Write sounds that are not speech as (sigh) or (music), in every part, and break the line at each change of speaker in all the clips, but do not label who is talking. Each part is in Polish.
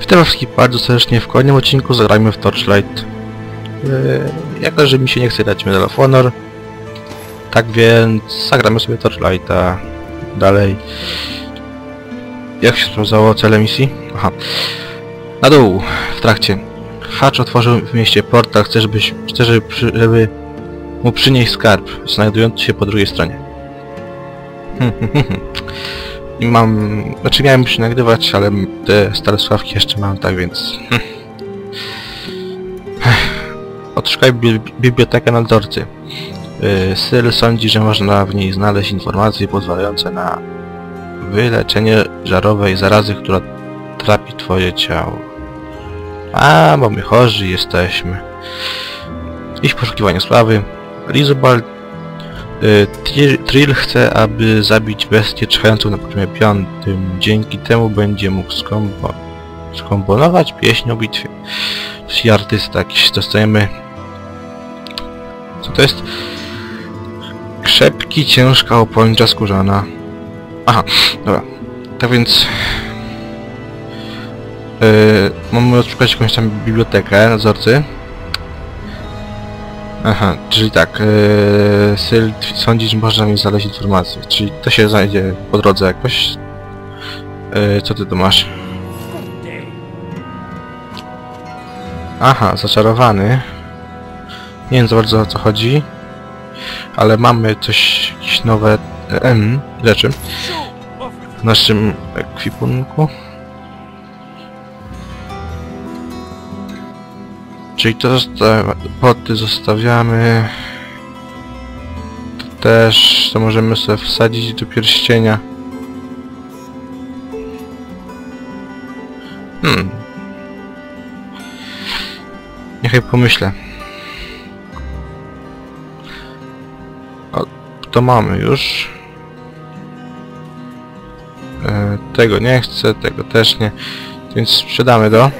Witam wszystkich bardzo serdecznie w kolejnym odcinku zagrajmy w Torchlight. Yy, jako, że mi się nie chce dać Medal of Honor, tak więc zagramy sobie Torchlighta dalej. Jak się sprawdzało cele misji? Aha. Na dół, w trakcie. Hatch otworzył w mieście portal, chce, żeby, żeby mu przynieść skarb, znajdujący się po drugiej stronie. Mam... Znaczy miałem się nagrywać, ale te stare sławki jeszcze mam, tak więc... Odszukaj bi bibliotekę nadzorcy. Syl sądzi, że można w niej znaleźć informacje pozwalające na wyleczenie żarowej zarazy, która trapi twoje ciało. A, bo my chorzy jesteśmy. Iść w poszukiwaniu sprawy. Lizobald Y, Trill- chce, aby zabić bestię czyhającą na poziomie piątym. Dzięki temu będzie mógł skompo skomponować pieśń o bitwie. Czyli artysta jakiś dostajemy... Co to jest? Krzepki, ciężka opończa skórzana. Aha, dobra. Tak więc... Yy, mamy odszukać jakąś tam bibliotekę, nadzorcy. Aha, czyli tak, yy, Syl sądzi, że można mi znaleźć informacje, czyli to się znajdzie po drodze jakoś. Yy, co ty tu masz? Aha, zaczarowany. Nie wiem za bardzo o co chodzi, ale mamy coś, jakieś nowe em, rzeczy w naszym ekwipunku. Czyli to zosta poty zostawiamy. To też to możemy sobie wsadzić do pierścienia. Hmm. Niechaj pomyślę. O, to mamy już. E, tego nie chcę, tego też nie. Więc sprzedamy to.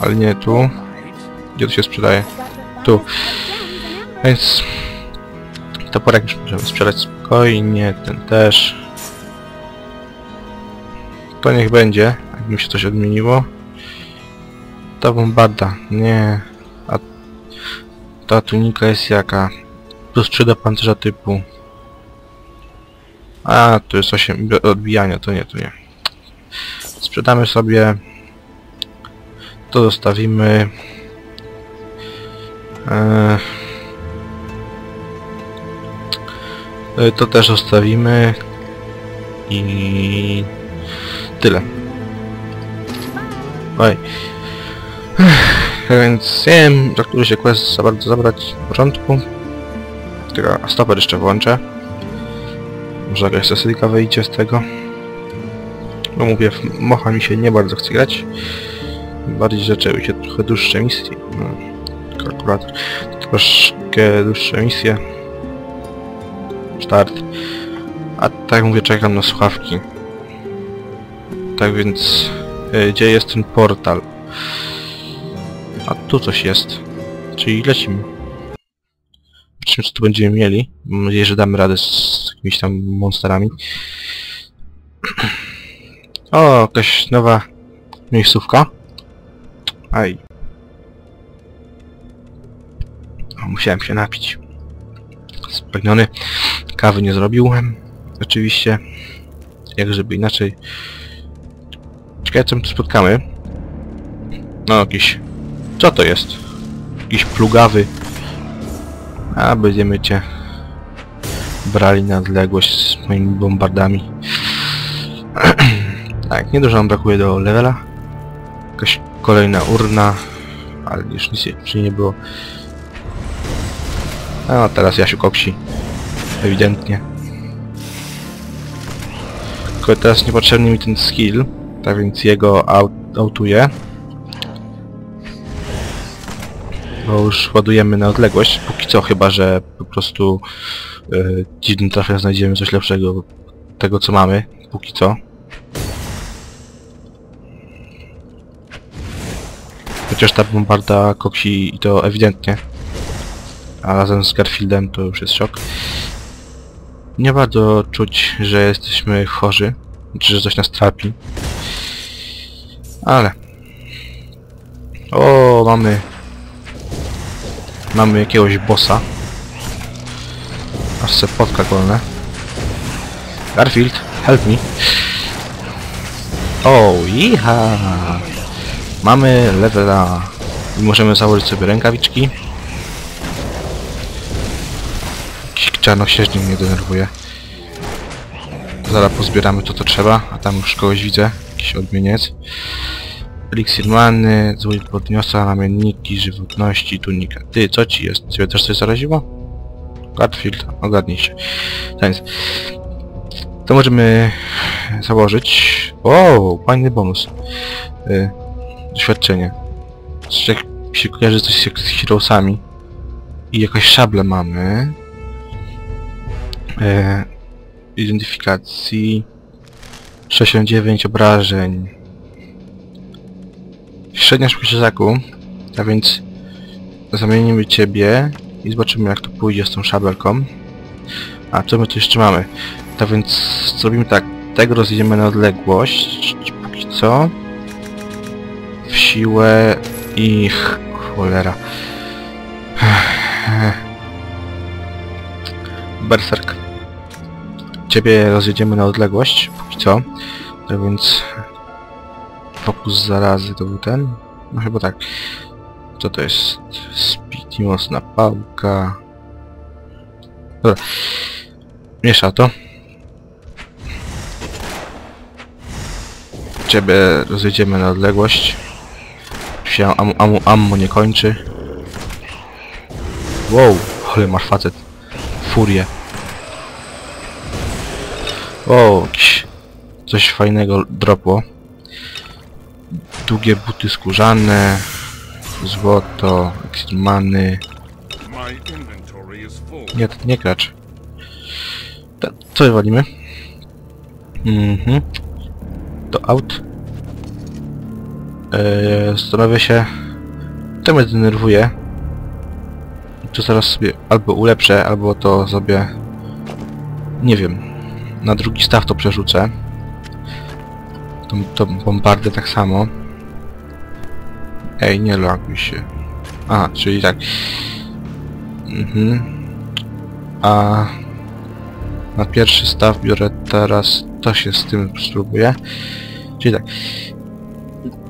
Ale nie tu. Gdzie to się sprzedaje? Tu. Więc... Toporek już możemy sprzedać spokojnie, ten też. To niech będzie, jak mi się coś odmieniło. Ta bombarda, nie. A ta tunika jest jaka? Plus 3 do pancerza typu. A, tu jest 8 odbijania, to nie, to nie. Sprzedamy sobie. To zostawimy. Eee, e, To też zostawimy i tyle. Oj. Więc nie wiem, za który się quest za bardzo zabrać w porządku. Tylko stoper jeszcze włączę. Może jakaś sesyjka wyjdzie z tego. Bo mówię, mocha mi się nie bardzo chce grać. Bardziej zaczęły się trochę dłuższe misje. No kalkulator. Troszkę dłuższe misje. Start. A tak mówię, czekam na słuchawki. Tak więc... e, Gdzie jest ten portal? A tu coś jest. Czyli lecimy. Zobaczymy co tu będziemy mieli. Mam nadzieję, że damy radę z jakimiś tam monsterami. (clears throat) O, jakaś nowa miejscówka. Aj, musiałem się napić. Spragniony. Kawy nie zrobiłem. Oczywiście. Jak żeby inaczej. Ciekawe co my tu spotkamy. No jakiś... Co to jest? Jakiś plugawy. A będziemy cię brali na odległość z moimi bombardami. (clears throat) tak, niedużo nam brakuje do levela. Jakaś kolejna urna. Ale już nic nie, nie było. A teraz Jasiu kopsi. Ewidentnie. Tylko teraz niepotrzebny mi ten skill, tak więc jego aut autuję. Bo już ładujemy na odległość, póki co chyba, że po prostu yy, dziwnym trafem znajdziemy coś lepszego tego co mamy, póki co. Chociaż ta bombarda koksi i to ewidentnie a razem z Garfieldem to już jest szok. Nie bardzo czuć, że jesteśmy chorzy, czy że coś nas trapi. Ale O, mamy... Mamy jakiegoś bossa. Aż se potka golne. Garfield, help me. O, iha! Mamy levela. I możemy założyć sobie rękawiczki. Czarnoksiężnik mnie denerwuje. Zaraz pozbieramy to co trzeba, a tam już kogoś widzę. Jakiś odmieniec. Eliksir many, złoń podniosła, ramienniki, żywotności, tunika. Ty, co ci jest? Ciebie też coś zaraziło? Garfield, ogarnij się. Więc, to możemy założyć. O, fajny bonus. Y, doświadczenie. Jak się kojarzy coś z Heroesami. I jakąś szablę mamy. Y, identyfikacji. 69 obrażeń. Średnia szybkość ataku. A więc zamienimy ciebie i zobaczymy jak to pójdzie z tą szabelką. A co my tu jeszcze mamy? Tak więc zrobimy tak. Tego rozjedziemy na odległość. Póki co. W siłę i... ch- Cholera. Berserk. Ciebie rozjedziemy na odległość. Póki co. Tak więc... Fokus zarazy to był ten? No chyba tak. Co to jest? Mocna pałka. Dobra. Miesza to. Ciebie rozjedziemy na odległość. Się ammo, ammo, ammo nie kończy. Wow, ale masz facet. Furię. O, coś fajnego dropło. Długie buty skórzane, złoto, many.
My inventory is full.
Nie, nie gracz. Ta, co wywalimy? Mhm. To out. Eee, zastanawia się. To mnie denerwuje. To zaraz sobie albo ulepszę, albo to sobie... Nie wiem. Na drugi staw to przerzucę. Tą, tą bombardę tak samo. Ej, nie loguj się. A, czyli tak. Mhm. A na pierwszy staw biorę teraz to się z tym spróbuję. Czyli tak.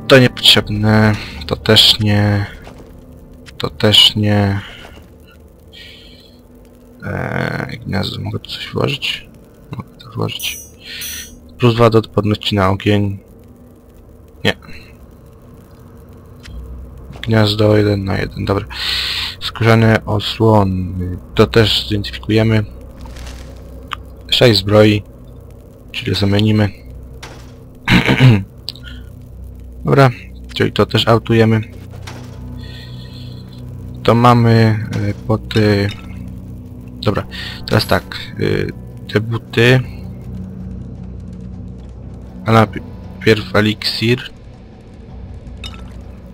To niepotrzebne, to też nie. To też nie. Eee, gniazdo, mogę tu coś włożyć? Włożyć. Plus 2 do odporności na ogień. Nie. Gniazdo 1 na 1, dobra. Skórzane osłony. To też zidentyfikujemy. 6 zbroi. Czyli zamienimy. (clears throat) Dobra, czyli to też autujemy. To mamy y, boty... Dobra, teraz tak. y, Te buty... A najpierw eliksir.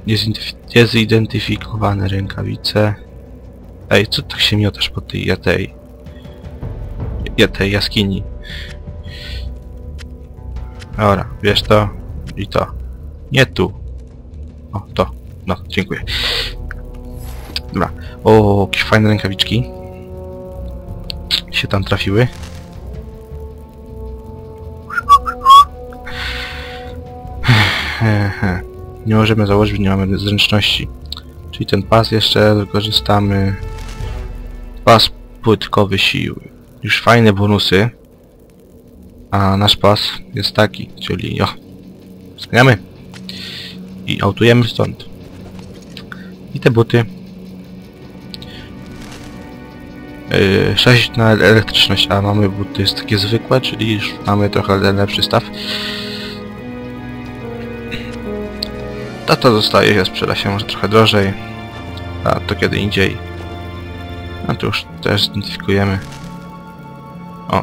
Niezidentyfi- Niezidentyfikowane rękawice. Ej, co tak się miotasz po tej, ja tej... Ja tej jaskini? Dobra, wiesz to i to. Nie tu. O, to. No, dziękuję. Dobra. O, jakieś fajne rękawiczki. Się tam trafiły. Nie możemy założyć, nie mamy zręczności. Czyli ten pas jeszcze wykorzystamy. Pas płytkowy siły. Już fajne bonusy. A nasz pas jest taki, czyli o. Zmieniamy. I autujemy stąd. I te buty. Yy, 6 na elektryczność, a mamy buty jest takie zwykłe, czyli już mamy trochę lepszy staw. To to zostaje, się sprzeda się może trochę drożej. A to kiedy indziej. A to już też zidentyfikujemy. O,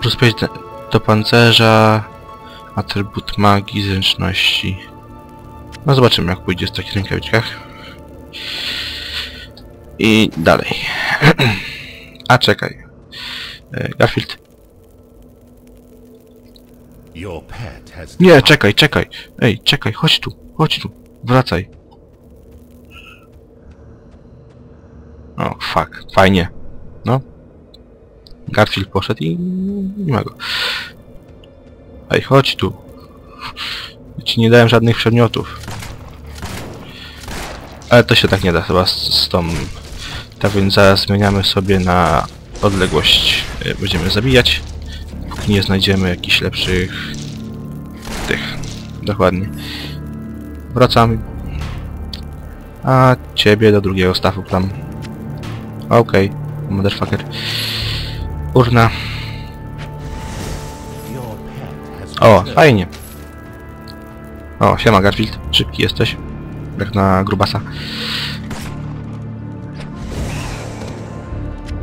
plus 5 do- pancerza, atrybut magii, zręczności. No zobaczymy jak pójdzie z takich rękawiczkach. I dalej. (clears throat) A czekaj. E, Garfield. Nie, czekaj, czekaj. Ej, czekaj, chodź tu, chodź tu. Wracaj. O, fuck. Fajnie. No. Garfield poszedł i nie ma go. Ej, chodź tu. Ja Ci nie dałem żadnych przedmiotów. Ale to się tak nie da chyba z, z tą... Tak więc zaraz zmieniamy sobie na odległość. y, Będziemy zabijać. Póki nie znajdziemy jakichś lepszych... Tych. Dokładnie. Wracamy. A ciebie do drugiego stafu tam. Okej, motherfucker. Urna. O, fajnie. O, siema Garfield. Szybki jesteś. Jak na grubasa.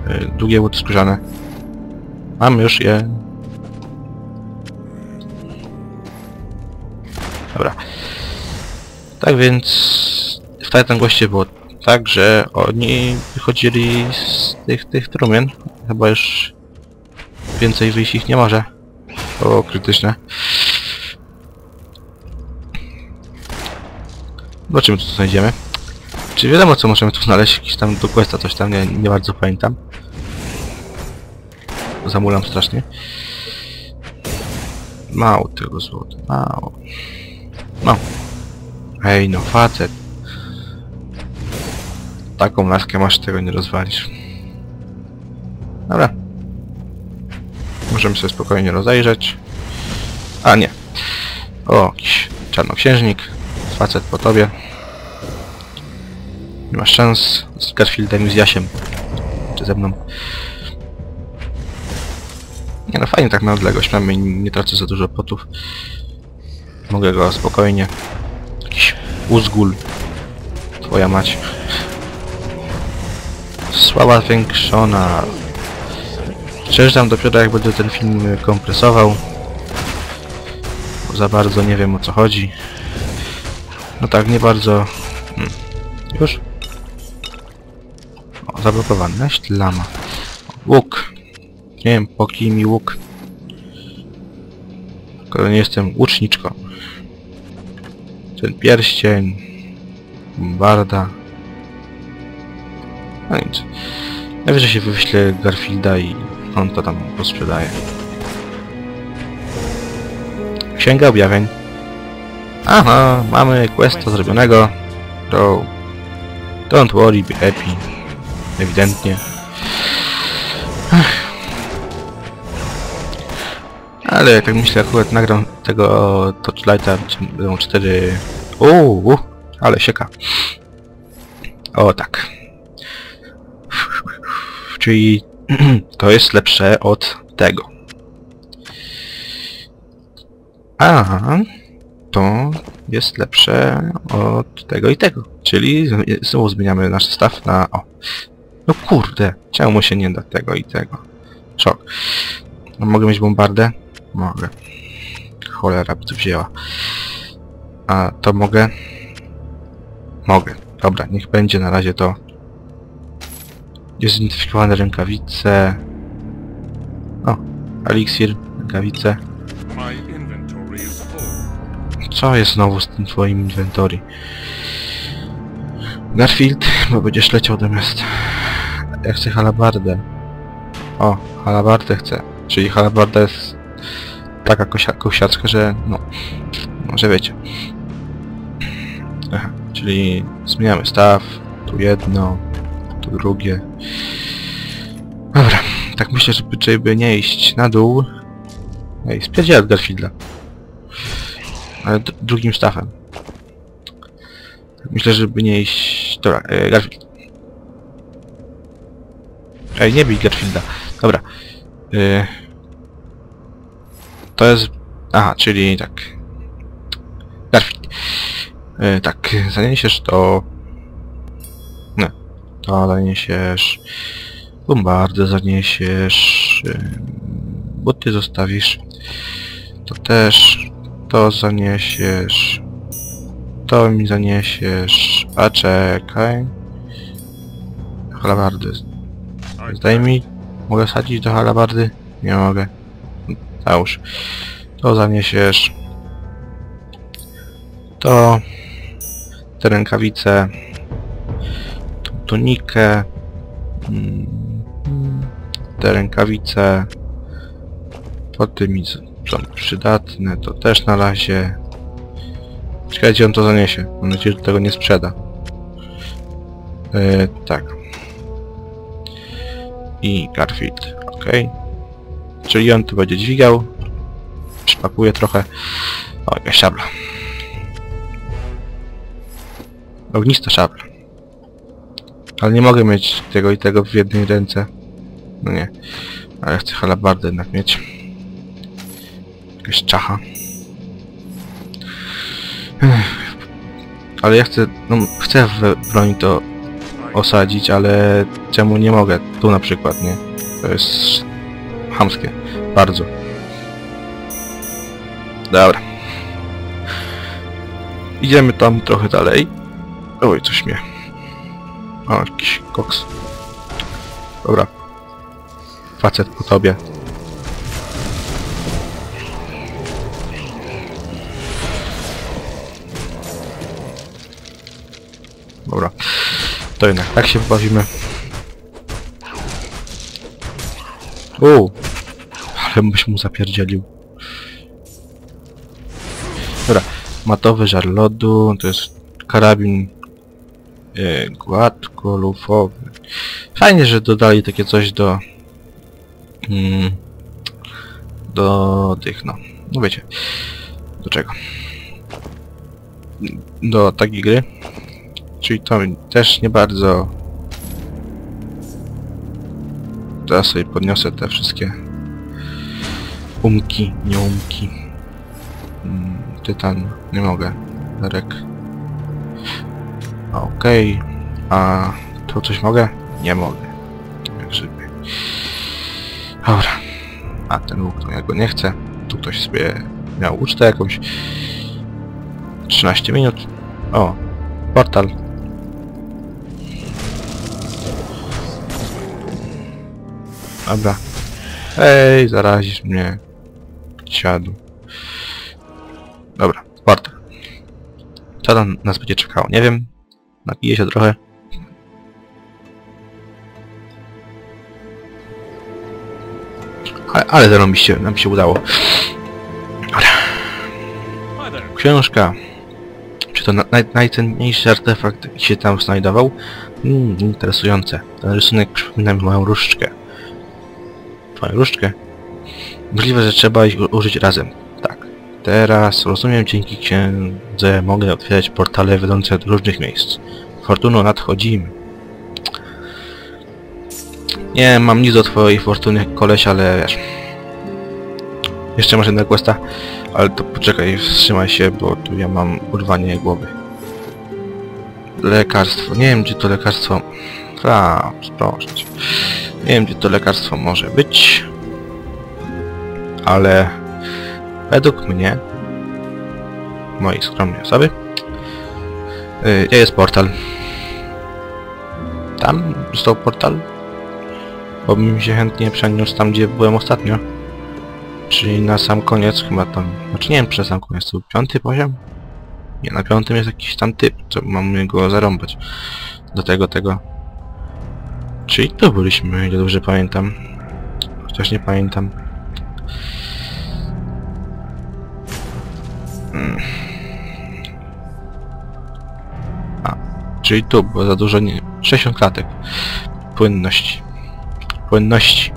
Y, Długie łuty skórzane. Mam już je. Dobra. Tak więc w Titan goście było tak, że oni wychodzili z tych, tych trumien. Chyba już więcej wyjść ich nie może. O, krytyczne. Zobaczymy co tu znajdziemy. Czy wiadomo co możemy tu znaleźć? Jakiś tam do questa coś tam, nie, nie bardzo pamiętam. Zamulam strasznie. Mało tego złota, mało. No. Ej no facet. Taką laskę masz, tego nie rozwalisz. Dobra. Możemy sobie spokojnie rozejrzeć. A nie. O, jakiś czarnoksiężnik. Facet po tobie. Nie masz szans z Garfieldem i z Jasiem. Czy ze mną. Nie no fajnie tak na odległość, mamy nie tracę za dużo potów. Mogę go spokojnie. Uzgul. Twoja mać. Słaba zwiększona. Przejeżdżam dopiero jak będę ten film kompresował. Bo za bardzo nie wiem o co chodzi. No tak, nie bardzo... Hmm. Już? O, zablokowany. Ślama. Łuk. Nie wiem, po kim mi łuk. Skoro nie jestem łuczniczką. Ten pierścień. Barda. No nic. Najwyżej się wyślę Garfielda i on to tam posprzedaje. Księga objawień. Aha, mamy questa zrobionego. To... Don't worry, be happy. Ewidentnie. Ech. Ale jak tak myślę, akurat nagram tego Torchlighta, będą cztery... Uuu, ale sieka. O tak. Czyli (clears throat) to jest lepsze od tego. A to jest lepsze od tego i tego. Czyli znowu zmieniamy nasz staw na... O. No kurde, czemu się nie da tego i tego? Szok. Mogę mieć bombardę? Mogę. Cholera by to wzięła. A to mogę? Mogę. Dobra, niech będzie na razie to. Niezidentyfikowane rękawice. O, eliksir, rękawice. Co jest znowu z tym twoim inwentory? Garfield, bo będziesz leciał zamiast... Ja chcę halabardę. O, halabardę chcę. Czyli halabarda jest taka kosia kosiarska, że no... Może wiecie. Aha, czyli zmieniamy staw. Tu jedno, tu drugie. Dobra, tak myślę, żeby, żeby nie iść na dół. Ej, spierdzielę Garfielda. Ale drugim stafem. Myślę, żeby nie iść... Dobra, e, Garfield. Ej, nie bij Garfielda. Dobra. E, to jest... Aha, czyli tak. E, tak, zaniesiesz to... Nie. To zaniesiesz... Bombardę zaniesiesz... E, buty zostawisz. To też... To zaniesiesz... To mi zaniesiesz... A czekaj... Halabardy. Zdaj mi... Mogę sadzić do halabardy? Nie mogę. Załóż. To zaniesiesz... To... Te rękawice... Tą tunikę... Mm, Te rękawice po tymi z- są przydatne, to też na razie. Czekajcie, on to zaniesie. Mam nadzieję, że tego nie sprzeda. E, tak. I Garfield, ok. Czyli on tu będzie dźwigał. Przypakuje trochę. O, jakaś szabla. Ognista szabla. Ale nie mogę mieć tego i tego w jednej ręce. No nie. Ale chcę halabardę jednak mieć. Jakaś czacha. Ale ja chcę, no chcę w broń to osadzić, ale czemu nie mogę? Tu na przykład, nie? To jest chamskie. Bardzo. Dobra. Idziemy tam trochę dalej. Oj, coś mnie. O, jakiś koks. Dobra. Facet po tobie. Dobra. To jednak tak się pobawimy. U, Ale byś mu zapierdzielił. Dobra. Matowy żar lodu. To jest karabin e, gładko lufowy. Fajnie, że dodali takie coś do... Mm, do tych, no. No wiecie. Do czego? Do takiej gry. Czyli to też nie bardzo... Teraz sobie podniosę te wszystkie umki, nie umki. Mm, Tytan, nie mogę. Darek. Okej. A tu coś mogę? Nie mogę. Jak żeby. Dobra. A ten łuk to ja go nie chcę. Tu ktoś sobie miał ucztę jakąś. 13 minut. O, portal. Dobra. Ej, zarazisz mnie. Siadł. Dobra, portal. Co tam nas będzie czekało? Nie wiem. Napiję się trochę. Ale, ale zarobiście nam się udało.
There.
Książka. Czy to na, naj, najcenniejszy artefakt jaki się tam znajdował? Hmm, interesujące. Ten rysunek przypomina mi moją różdżkę. Twoją różdżkę? Możliwe, że trzeba ich użyć razem. Tak. Teraz rozumiem, dzięki księdze mogę otwierać portale wiodące do różnych miejsc. Fortuno, nadchodzimy. Nie mam nic do twojej fortuny, koleś, ale wiesz... Jeszcze masz jednego questa? Ale to poczekaj, wstrzymaj się, bo tu ja mam urwanie głowy. Lekarstwo. Nie wiem, gdzie to lekarstwo... A, proszę. Nie wiem, gdzie to lekarstwo może być. Ale... Według mnie... Mojej skromnej osoby... Gdzie jest portal? Tam został portal? Bo bym się chętnie przeniósł tam, gdzie byłem ostatnio. Czyli na sam koniec chyba tam... Znaczy nie wiem, na sam koniec to był piąty poziom? Nie, na piątym jest jakiś tam typ, co mamy go zarąbać. Do tego, tego. Czyli tu byliśmy, ile dobrze pamiętam. Chociaż nie pamiętam. A, czyli tu, bo za dużo nie... 60 klatek. Płynności. Płynności.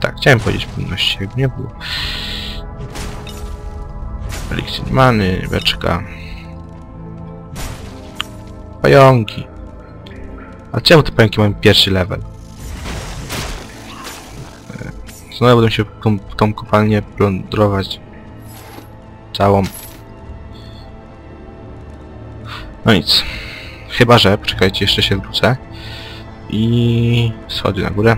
Tak, chciałem powiedzieć płynności, jakby nie było. Eliksir many, beczka. Pająki. A czemu te pająki mają pierwszy level? E, Znowu będę się tą, tą kopalnię plądrować. Całą. No nic. Chyba, że... Poczekajcie, jeszcze się wrócę. I... Schody na górę.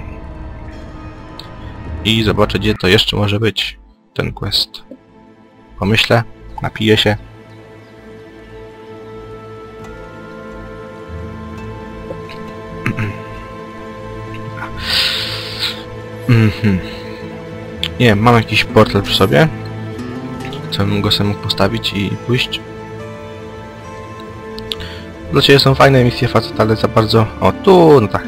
I zobaczę, gdzie to jeszcze może być. Ten quest. Pomyślę, napiję się. Mhm. Nie mam jakiś portal przy sobie. Co bym go sobie mógł postawić i pójść. Dla Ciebie są fajne misje facet, ale za bardzo... O, tu, no tak.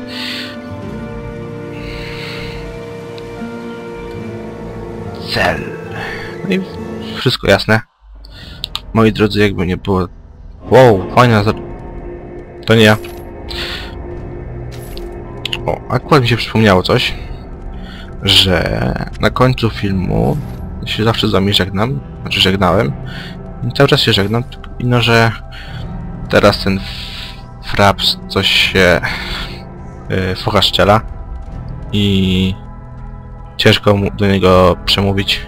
Cel. No i wszystko jasne. Moi drodzy, jakby nie było... Wow, fajna za... To nie ja. O, akurat mi się przypomniało coś, że na końcu filmu się zawsze z wami żegnam, znaczy żegnałem, cały czas się żegnam, tylko no, że teraz ten fraps coś się yy, i ciężko mu do niego przemówić.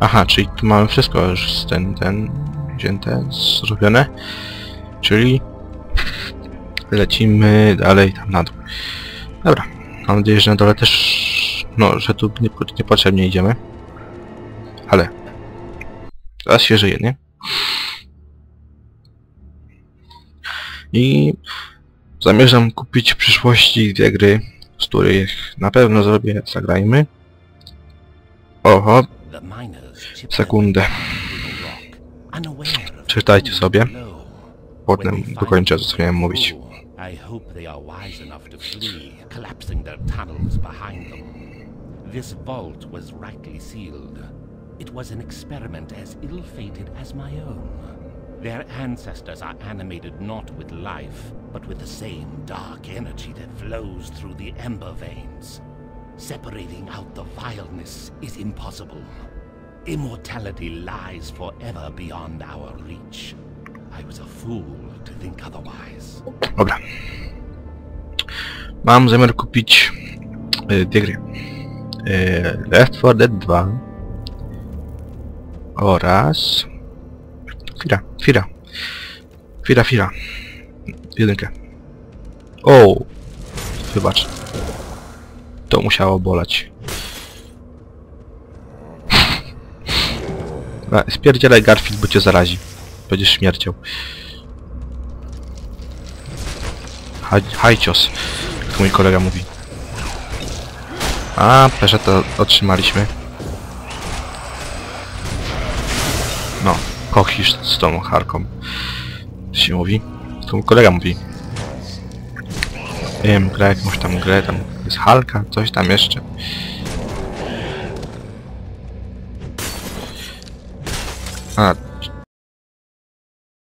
Aha, czyli tu mamy wszystko już z ten, ten wzięte, zrobione, czyli lecimy dalej tam na dół. Dobra, mam nadzieję, że na dole też, no, że tu nie, niepotrzebnie idziemy. Ale teraz się żyje, nie? I zamierzam kupić w przyszłości dwie gry, z których na pewno zrobię, zagrajmy. Oho, sekundę, Czytajcie sobie. potem dokończę co miałem mówić.
I hope they are wise enough to flee, collapsing their tunnels behind them. This vault was rightly sealed. It was an experiment as ill-fated as my own. Their ancestors are animated not with life, but with the same dark energy that flows through the ember veins. Separating out the vileness is impossible. Immortality lies forever beyond our reach. I was a fool to think otherwise.
Dobra. Mam zamiar kupić y, dwie gry. Left 4 Dead 2 oraz Fira, Fira. Fira, Fira. Jedynkę. O, wybacz. To musiało boleć. (laughs) A, Spierdzielaj Garfield, bo cię zarazi. Będziesz śmiercią. Haj- Hajcios, jak mój kolega mówi. A, pesze to otrzymaliśmy. Kochisz z tą harką. Się mówi. To kolega mówi. Wiem, gra jakąś tam grę, tam jest halka, coś tam jeszcze. A,